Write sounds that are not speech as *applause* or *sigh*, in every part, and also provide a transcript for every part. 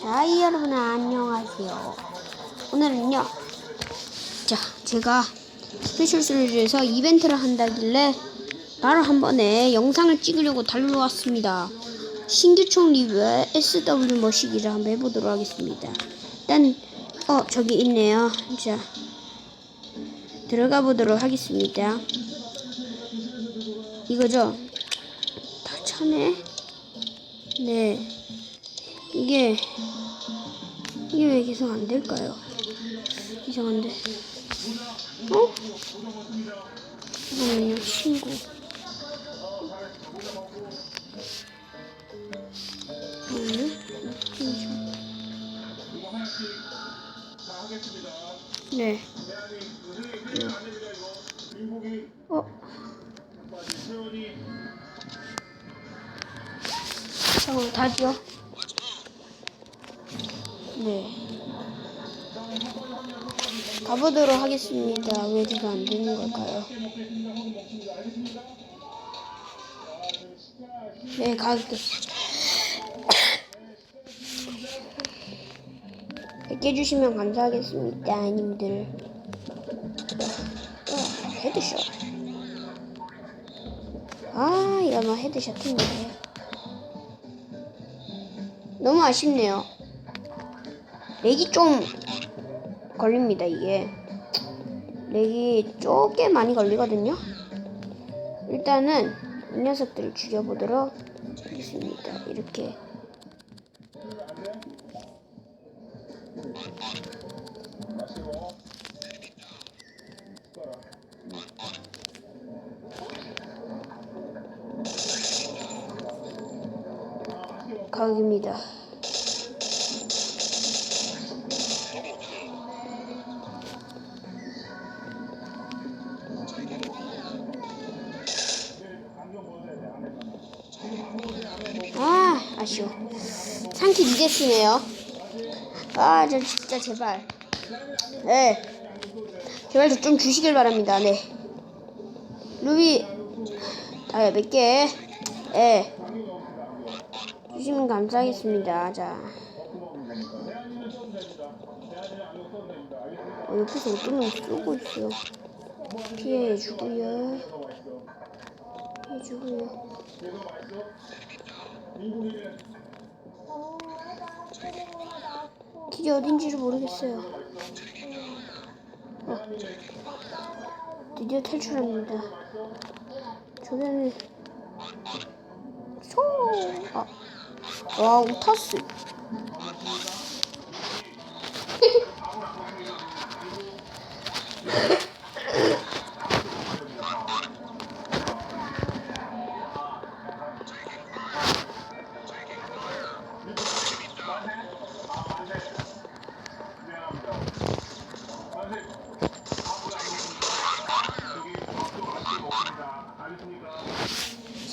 자, 여러분 안녕하세요. 오늘은요. 자, 제가 스페셜 시리즈에서 이벤트를 한다길래 바로 한 번에 영상을 찍으려고 달려왔습니다. 신규총 리뷰의 SW 머시기를 한번 해보도록 하겠습니다. 일단 어 저기 있네요. 자 들어가 보도록 하겠습니다. 이거죠? 다 차네. 네. 이게 이게 왜 계속 안 될까요? 이상한데. 어? 잠깐만요, 친구. 네. 어? 잠깐만, 다시요. 네. 가보도록 하겠습니다. 왜 제가 안 되는 걸까요? 네, 가겠습니다. 100개 주시면 감사하겠습니다, 님들. 어, 헤드샷. 아, 이러면 헤드샷인데. 너무 아쉽네요. 렉이 좀 걸립니다, 이게. 렉이 쪼개 많이 걸리거든요. 일단은 이 녀석들을 죽여보도록 하겠습니다. 이렇게. 가격입니다. 아, 아쉬워. 3킬 2데스네요. 아, 저 진짜 제발. 네. 제발 저좀 주시길 바랍니다. 네. 루비, 아, 몇 개. 예. 주시면 감사하겠습니다. 자. 어, 옆에서 어떤 놈 쏘고 있어요. 피해주고요. 피해주고요. 길이 어딘지를 모르겠어요. 어. 드디어 탈출합니다. 저기는 소. 아. 와, 우타스. *laughs*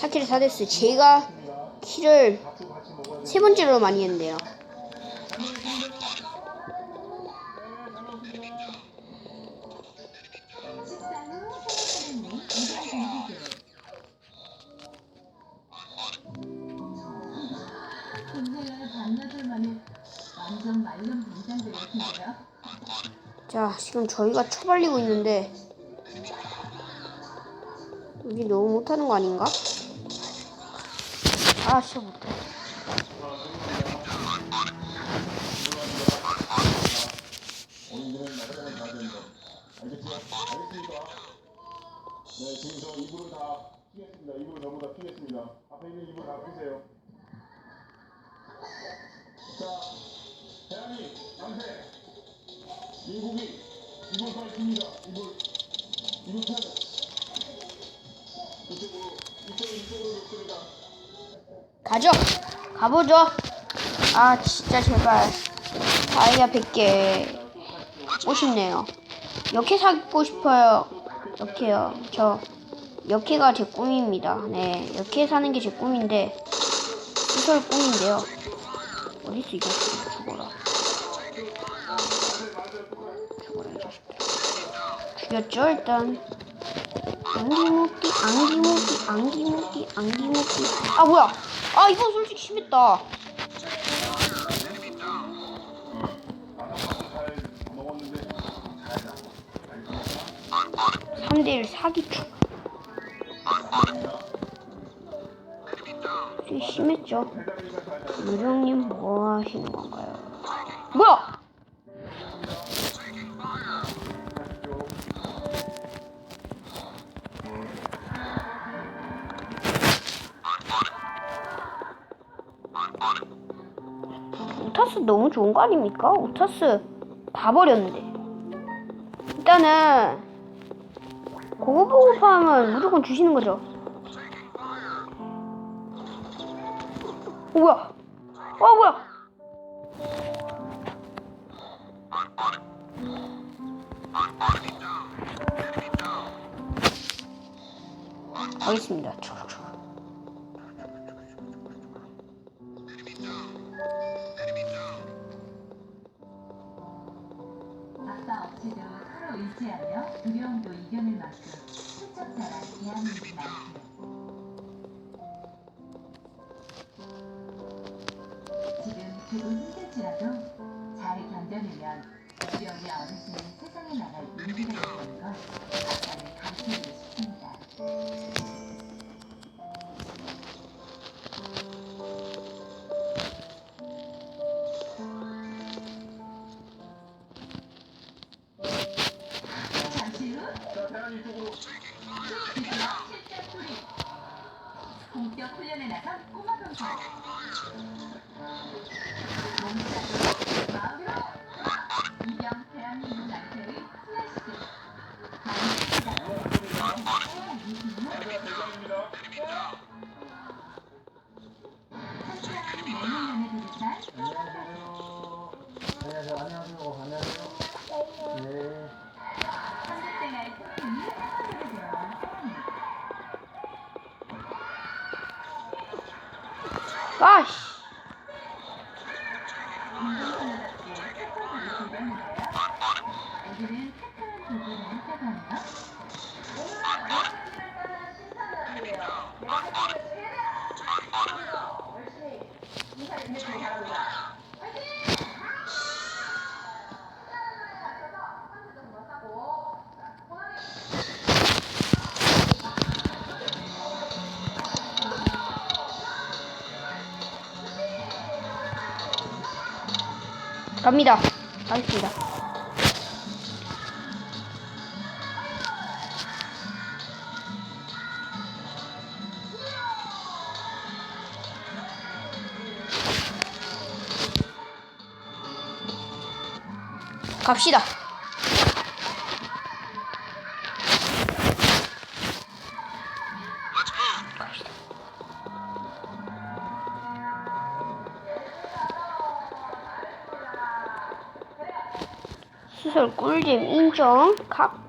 사킬을 다 됐어요. 제가 키를 세 번째로 많이 같은데요? 자, 지금 저희가 처발리고 있는데 우리 너무 못하는 거 아닌가? 아, 진짜 못해. 네, 지금 저 이불을 다 피겠습니다. 이불을 전부 다 피겠습니다. 앞에 있는 이불 다 피세요. 자, 대한이 만세. 민국이 이불 핍니다. 이불, 이불 펴. 이쪽으로, 이쪽, 이쪽으로 놓습니다. 가죠. 가보죠. 아, 진짜 제발. 다이아 100개. 갖고 싶네요. 역해 사고 싶어요. 역해요. 저 역해가 제 꿈입니다. 네, 역해 사는 게 제 꿈인데 소설 꿈인데요. 어딨어 이거 죽어라. 죽어라 이 자식들. 죽였죠 일단. 안기먹기 안기먹기 안기먹기 안기먹기. 아 뭐야? 아 이거 솔직히 심했다. 3대1 사기축 되게 심했죠? 유령님 뭐 하시는 건가요? 뭐야? 오차스 너무 좋은 거 아닙니까? 오차스 다 버렸는데. 일단은 그거 보고 파면 무조건 주시는 거죠. 어, 뭐야? 어, 뭐야? 알겠습니다. 의견을 맡은 추천사랑 이한입니다. 지금 조금 힘들지라도 잘 견뎌내면 수영이 어느 순간 那工作证好。 갑니다. 가겠습니다. 갑시다. 수술 꿀잼 인정. 갑.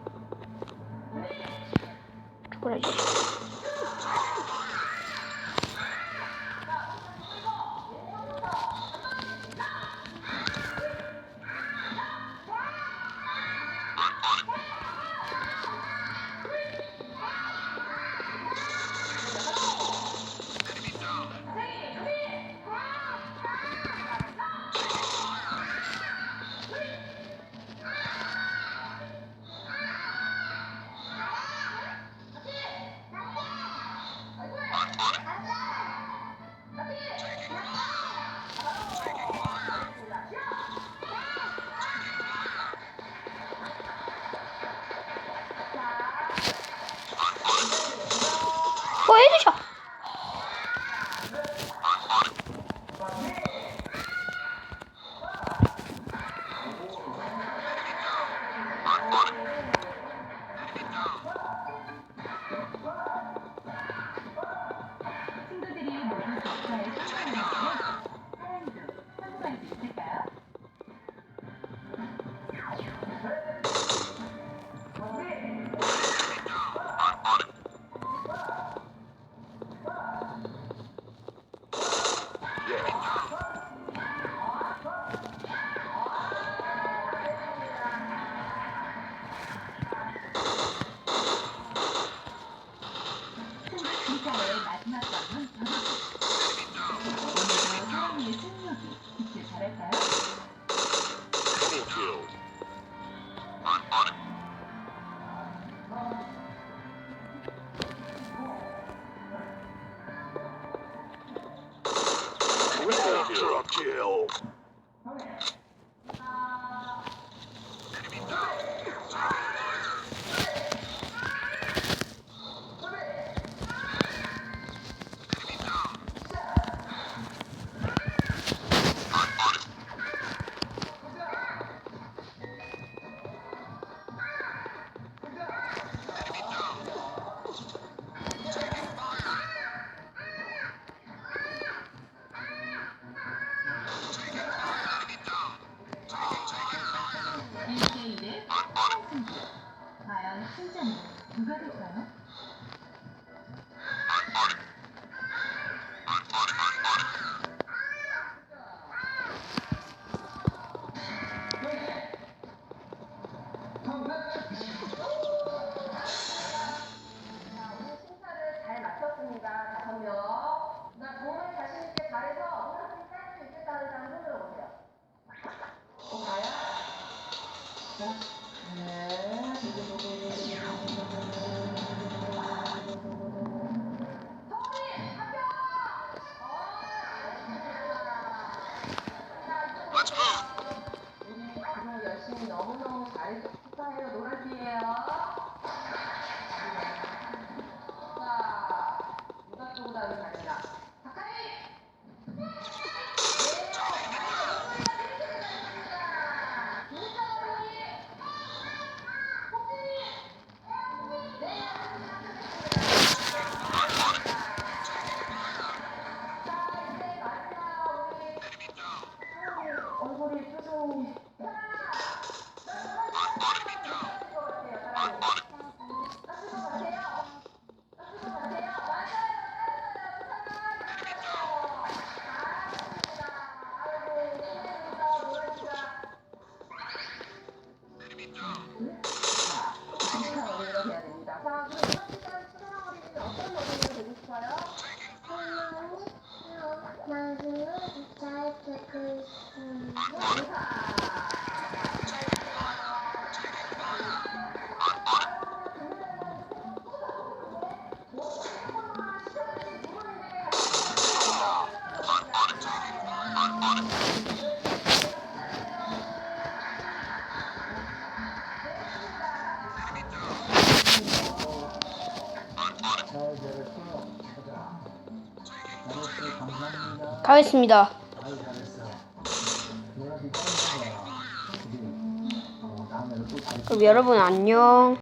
对，就是你。You're a kill. Tamam. 가겠습니다. 그럼 여러분 안녕.